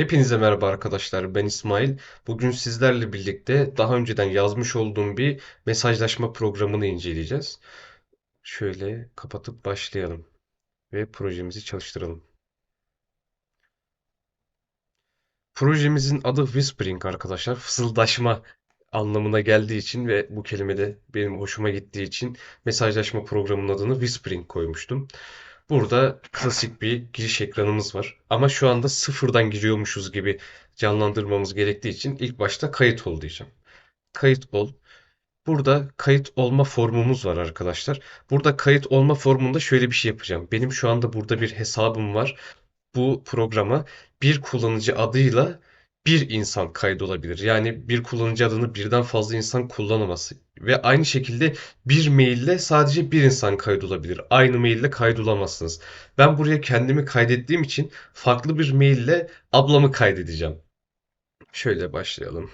Hepinize merhaba arkadaşlar. Ben İsmail. Bugün sizlerle birlikte daha önceden yazmış olduğum bir mesajlaşma programını inceleyeceğiz. Şöyle kapatıp başlayalım ve projemizi çalıştıralım. Projemizin adı Whispering arkadaşlar. Fısıldaşma anlamına geldiği için ve bu kelime de benim hoşuma gittiği için mesajlaşma programının adını Whispering koymuştum. Burada klasik bir giriş ekranımız var. Ama şu anda sıfırdan giriyormuşuz gibi canlandırmamız gerektiği için ilk başta kayıt ol diyeceğim. Kayıt ol. Burada kayıt olma formumuz var arkadaşlar. Burada kayıt olma formunda şöyle bir şey yapacağım. Benim şu anda burada bir hesabım var. Bu programa bir kullanıcı adıyla bir insan kaydolabilir. Yani bir kullanıcı adını birden fazla insan kullanamaz. Ve aynı şekilde bir maille sadece bir insan kaydolabilir. Aynı maille kaydolamazsınız. Ben buraya kendimi kaydettiğim için farklı bir maille ablamı kaydedeceğim. Şöyle başlayalım.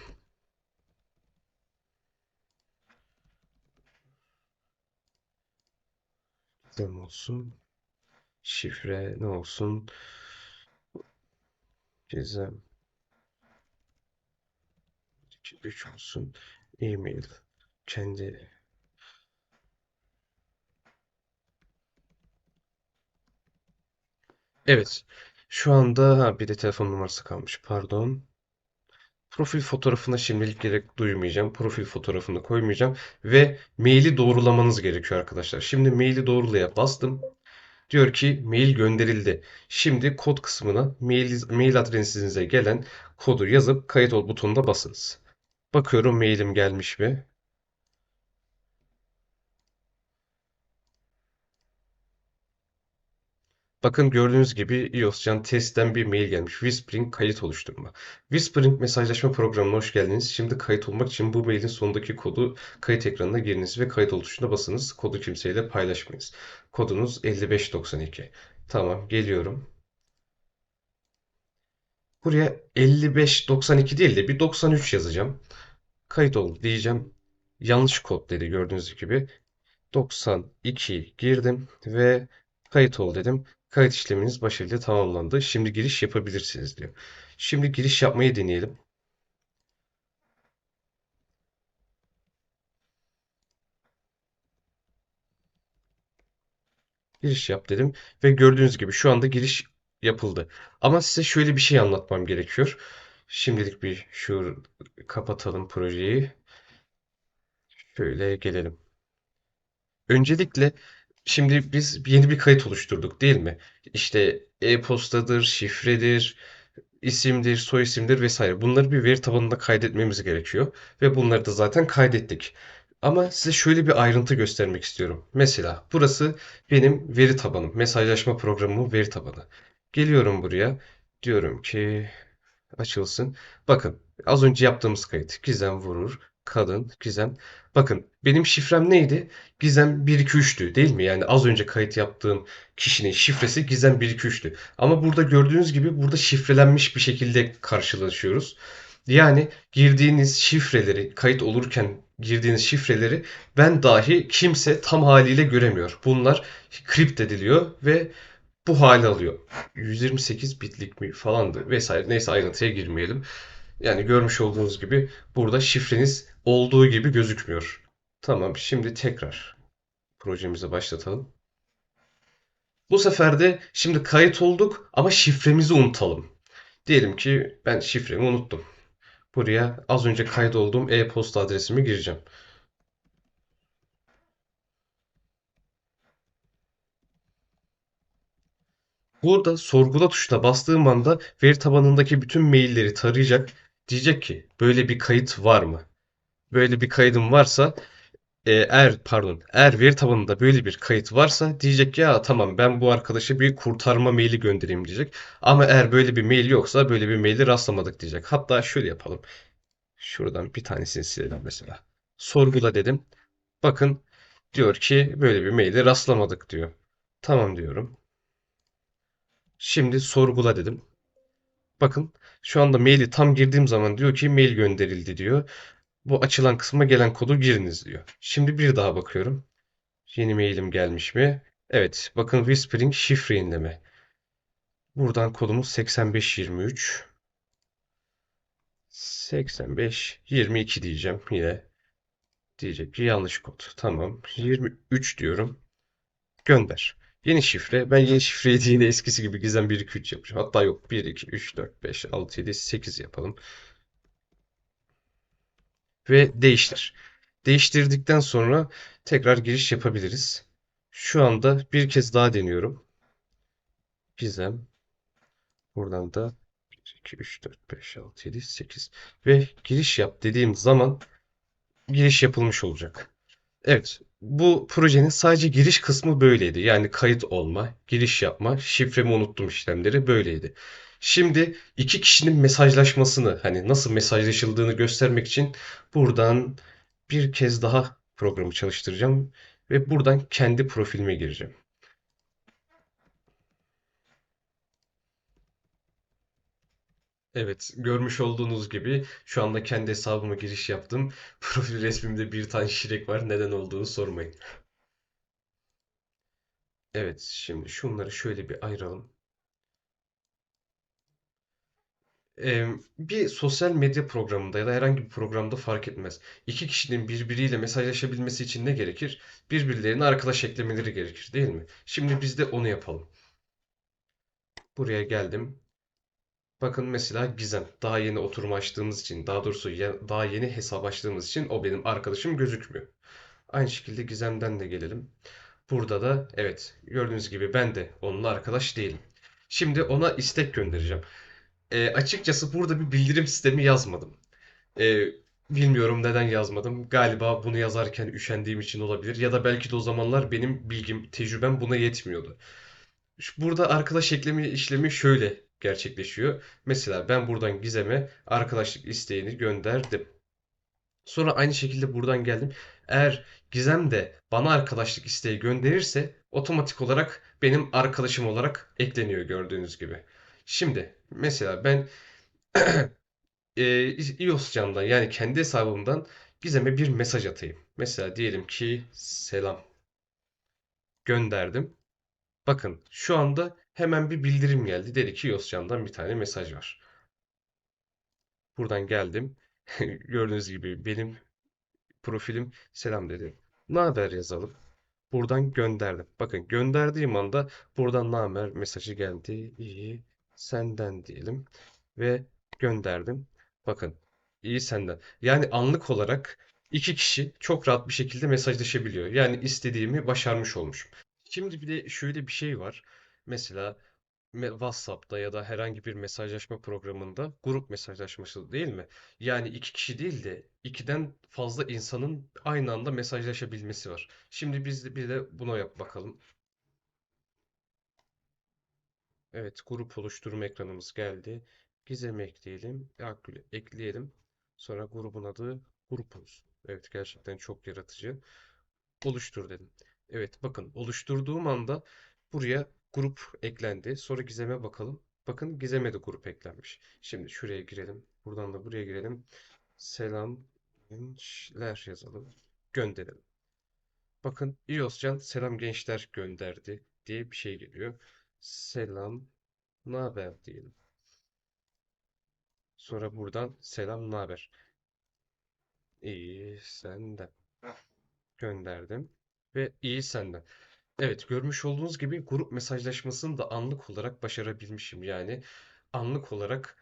Ne olsun? Şifre ne olsun? Gizem 3 olsun. E-mail. Kendi. Evet. Şu anda ha, bir de telefon numarası kalmış. Pardon. Profil fotoğrafına şimdilik gerek duymayacağım. Profil fotoğrafını koymayacağım. Ve maili doğrulamanız gerekiyor arkadaşlar. Şimdi maili doğrulaya bastım. Diyor ki mail gönderildi. Şimdi kod kısmına mail, mail adresinize gelen kodu yazıp kayıt ol butonuna basınız. Bakıyorum mailim gelmiş mi? Bakın gördüğünüz gibi iOS'can testten bir mail gelmiş. Whispering kayıt oluşturma. Whispering mesajlaşma programına hoş geldiniz. Şimdi kayıt olmak için bu mailin sonundaki kodu kayıt ekranına giriniz ve kayıt ol tuşuna basınız. Kodu kimseyle paylaşmayınız. Kodunuz 5592. Tamam, geliyorum. Buraya 5592 değil de bir 93 yazacağım. Kayıt ol diyeceğim. Yanlış kod dedi gördüğünüz gibi. 92 girdim ve kayıt ol dedim. Kayıt işleminiz başarıyla tamamlandı. Şimdi giriş yapabilirsiniz diyor. Şimdi giriş yapmayı deneyelim. Giriş yap dedim ve gördüğünüz gibi şu anda giriş yapıldı. Ama size şöyle bir şey anlatmam gerekiyor. Şimdilik bir şu kapatalım projeyi. Şöyle gelelim. Öncelikle şimdi biz yeni bir kayıt oluşturduk değil mi? İşte e-postadır, şifredir, isimdir, soy isimdir vesaire. Bunları bir veri tabanında kaydetmemiz gerekiyor. Ve bunları da zaten kaydettik. Ama size şöyle bir ayrıntı göstermek istiyorum. Mesela burası benim veri tabanım. Mesajlaşma programımın veri tabanı. Geliyorum buraya. Diyorum ki açılsın. Bakın az önce yaptığımız kayıt. Gizem vurur. Kadın, Gizem. Bakın benim şifrem neydi? Gizem 123'tü değil mi? Yani az önce kayıt yaptığım kişinin şifresi Gizem 123'tü. Ama burada gördüğünüz gibi burada şifrelenmiş bir şekilde karşılaşıyoruz. Yani girdiğiniz şifreleri, kayıt olurken girdiğiniz şifreleri ben dahi kimse tam haliyle göremiyor. Bunlar kript ediliyor ve bu hale alıyor. 128 bitlik mi falandı vesaire. Neyse ayrıntıya girmeyelim. Yani görmüş olduğunuz gibi burada şifreniz olduğu gibi gözükmüyor. Tamam, şimdi tekrar projemizi başlatalım. Bu sefer de şimdi kayıt olduk ama şifremizi unutalım. Diyelim ki ben şifremi unuttum. Buraya az önce kaydolduğum e-posta adresimi gireceğim. Burada sorgula tuşuna bastığım anda veri tabanındaki bütün mailleri tarayacak. Diyecek ki böyle bir kayıt var mı? Böyle bir kaydım varsa e, eğer pardon eğer veri tabanında böyle bir kayıt varsa diyecek ki ya tamam ben bu arkadaşa bir kurtarma maili göndereyim diyecek. Ama eğer böyle bir mail yoksa böyle bir maili rastlamadık diyecek. Hatta şöyle yapalım. Şuradan bir tanesini silelim mesela. Sorgula dedim. Bakın diyor ki böyle bir maili rastlamadık diyor. Tamam diyorum. Şimdi sorgula dedim. Bakın şu anda maili tam girdiğim zaman diyor ki mail gönderildi diyor. Bu açılan kısma gelen kodu giriniz diyor. Şimdi bir daha bakıyorum. Yeni mailim gelmiş mi? Evet. Bakın Whispering şifre yenileme. Buradan kodumuz 8523. 85 22 diyeceğim yine. Diyecek ki yanlış kod. Tamam. 23 diyorum. Gönder. Yeni şifre. Ben yeni şifreyi de yine eskisi gibi gizem 1 2 3 yapacağım. Hatta yok 1 2 3 4 5 6 7 8 yapalım. Ve değiştir. Değiştirdikten sonra tekrar giriş yapabiliriz. Şu anda bir kez daha deniyorum. Gizem. Buradan da 1 2 3 4 5 6 7 8 ve giriş yap dediğim zaman giriş yapılmış olacak. Evet, bu projenin sadece giriş kısmı böyleydi. Yani kayıt olma, giriş yapma, şifremi unuttum işlemleri böyleydi. Şimdi iki kişinin mesajlaşmasını, hani nasıl mesajlaşıldığını göstermek için buradan bir kez daha programı çalıştıracağım ve buradan kendi profilime gireceğim. Evet, görmüş olduğunuz gibi şu anda kendi hesabıma giriş yaptım. Profil resmimde bir tane şirek var. Neden olduğunu sormayın. Evet, şimdi şunları şöyle bir ayıralım. Ee, bir sosyal medya programında ya da herhangi bir programda fark etmez. İki kişinin birbiriyle mesajlaşabilmesi için ne gerekir? Birbirlerine arkadaş eklemeleri gerekir, değil mi? Şimdi biz de onu yapalım. Buraya geldim. Bakın mesela Gizem. Daha yeni oturum açtığımız için, daha doğrusu ya- daha yeni hesap açtığımız için o benim arkadaşım gözükmüyor. Aynı şekilde Gizem'den de gelelim. Burada da evet gördüğünüz gibi ben de onunla arkadaş değilim. Şimdi ona istek göndereceğim. E, açıkçası burada bir bildirim sistemi yazmadım. E, bilmiyorum neden yazmadım. Galiba bunu yazarken üşendiğim için olabilir. Ya da belki de o zamanlar benim bilgim, tecrübem buna yetmiyordu. Burada arkadaş ekleme işlemi şöyle gerçekleşiyor. Mesela ben buradan Gizem'e arkadaşlık isteğini gönderdim. Sonra aynı şekilde buradan geldim. Eğer Gizem de bana arkadaşlık isteği gönderirse otomatik olarak benim arkadaşım olarak ekleniyor gördüğünüz gibi. Şimdi mesela ben e, iOS camdan yani kendi hesabımdan Gizem'e bir mesaj atayım. Mesela diyelim ki selam gönderdim. Bakın şu anda hemen bir bildirim geldi. Dedi ki iOS camdan bir tane mesaj var. Buradan geldim. Gördüğünüz gibi benim profilim selam dedi. Ne haber yazalım. Buradan gönderdim. Bakın gönderdiğim anda buradan ne haber mesajı geldi. İyi senden diyelim ve gönderdim. Bakın iyi senden. Yani anlık olarak iki kişi çok rahat bir şekilde mesajlaşabiliyor. Yani istediğimi başarmış olmuşum. Şimdi bir de şöyle bir şey var. Mesela me- WhatsApp'ta ya da herhangi bir mesajlaşma programında grup mesajlaşması değil mi? Yani iki kişi değil de ikiden fazla insanın aynı anda mesajlaşabilmesi var. Şimdi biz de bir de buna yap bakalım. Evet, grup oluşturma ekranımız geldi. Gizem ekleyelim, Akgül'ü ekleyelim. Sonra grubun adı grup. Evet, gerçekten çok yaratıcı. Oluştur dedim. Evet, bakın oluşturduğum anda buraya grup eklendi. Sonra Gizem'e bakalım. Bakın Gizem'e de grup eklenmiş. Şimdi şuraya girelim. Buradan da buraya girelim. Selam gençler yazalım. Gönderelim. Bakın iOScan selam gençler gönderdi diye bir şey geliyor. Selam, ne haber diyelim. Sonra buradan selam, ne haber? İyi senden gönderdim ve iyi senden. Evet, görmüş olduğunuz gibi grup mesajlaşmasını da anlık olarak başarabilmişim. Yani anlık olarak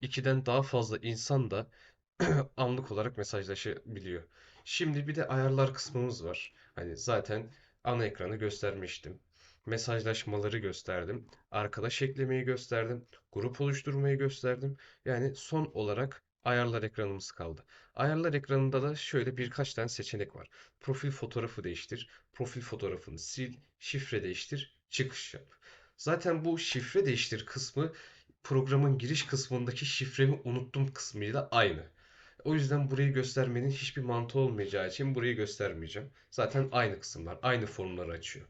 ikiden daha fazla insan da anlık olarak mesajlaşabiliyor. Şimdi bir de ayarlar kısmımız var. Hani zaten ana ekranı göstermiştim. Mesajlaşmaları gösterdim. Arkadaş eklemeyi gösterdim. Grup oluşturmayı gösterdim. Yani son olarak ayarlar ekranımız kaldı. Ayarlar ekranında da şöyle birkaç tane seçenek var. Profil fotoğrafı değiştir, profil fotoğrafını sil, şifre değiştir, çıkış yap. Zaten bu şifre değiştir kısmı programın giriş kısmındaki şifremi unuttum kısmıyla aynı. O yüzden burayı göstermenin hiçbir mantığı olmayacağı için burayı göstermeyeceğim. Zaten aynı kısımlar, aynı formları açıyor.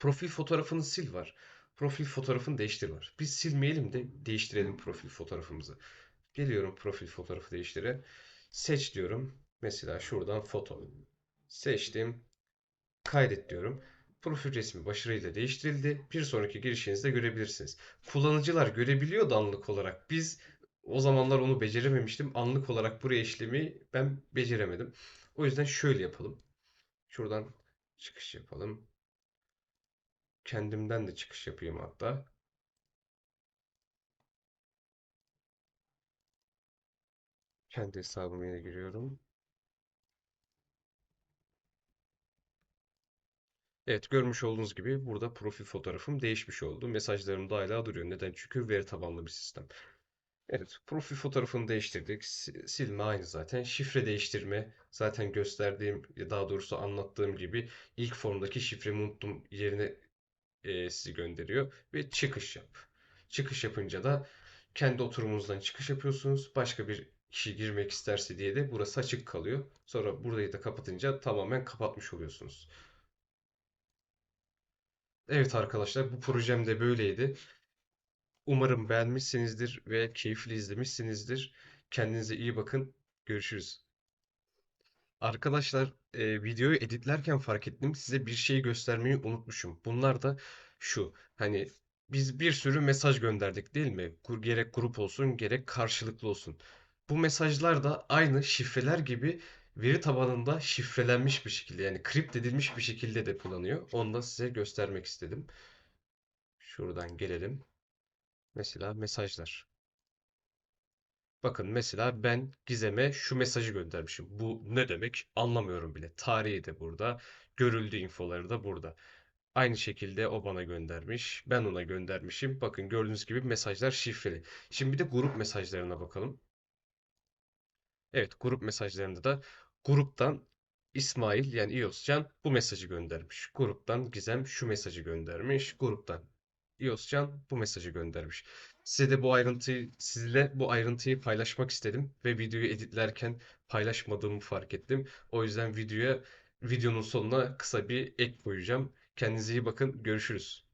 Profil fotoğrafını sil var. Profil fotoğrafını değiştir var. Biz silmeyelim de değiştirelim profil fotoğrafımızı. Geliyorum profil fotoğrafı değiştire. Seç diyorum. Mesela şuradan foto. Seçtim. Kaydet diyorum. Profil resmi başarıyla değiştirildi. Bir sonraki girişinizde görebilirsiniz. Kullanıcılar görebiliyor da anlık olarak. Biz O zamanlar onu becerememiştim. Anlık olarak buraya işlemeyi ben beceremedim. O yüzden şöyle yapalım. Şuradan çıkış yapalım. Kendimden de çıkış yapayım hatta. Kendi hesabıma yine giriyorum. Evet görmüş olduğunuz gibi burada profil fotoğrafım değişmiş oldu. Mesajlarım da hala duruyor. Neden? Çünkü veri tabanlı bir sistem. Evet, profil fotoğrafını değiştirdik. Si- Silme aynı zaten. Şifre değiştirme zaten gösterdiğim, daha doğrusu anlattığım gibi ilk formdaki şifremi unuttum yerine e, sizi gönderiyor ve çıkış yap. Çıkış yapınca da kendi oturumunuzdan çıkış yapıyorsunuz. Başka bir kişi girmek isterse diye de burası açık kalıyor. Sonra burayı da kapatınca tamamen kapatmış oluyorsunuz. Evet arkadaşlar bu projem de böyleydi. Umarım beğenmişsinizdir ve keyifli izlemişsinizdir. Kendinize iyi bakın. Görüşürüz. Arkadaşlar e, videoyu editlerken fark ettim. Size bir şey göstermeyi unutmuşum. Bunlar da şu. Hani biz bir sürü mesaj gönderdik değil mi? Gerek grup olsun gerek karşılıklı olsun. Bu mesajlar da aynı şifreler gibi veri tabanında şifrelenmiş bir şekilde yani kript edilmiş bir şekilde depolanıyor. Onu da size göstermek istedim. Şuradan gelelim. Mesela mesajlar. Bakın mesela ben Gizem'e şu mesajı göndermişim. Bu ne demek? Anlamıyorum bile. Tarihi de burada. Görüldü infoları da burada. Aynı şekilde o bana göndermiş. Ben ona göndermişim. Bakın gördüğünüz gibi mesajlar şifreli. Şimdi bir de grup mesajlarına bakalım. Evet, grup mesajlarında da gruptan İsmail yani İyoscan bu mesajı göndermiş. Gruptan Gizem şu mesajı göndermiş. Gruptan İyoscan bu mesajı göndermiş. Size de bu ayrıntıyı, sizle bu ayrıntıyı paylaşmak istedim ve videoyu editlerken paylaşmadığımı fark ettim. O yüzden videoya videonun sonuna kısa bir ek koyacağım. Kendinize iyi bakın. Görüşürüz.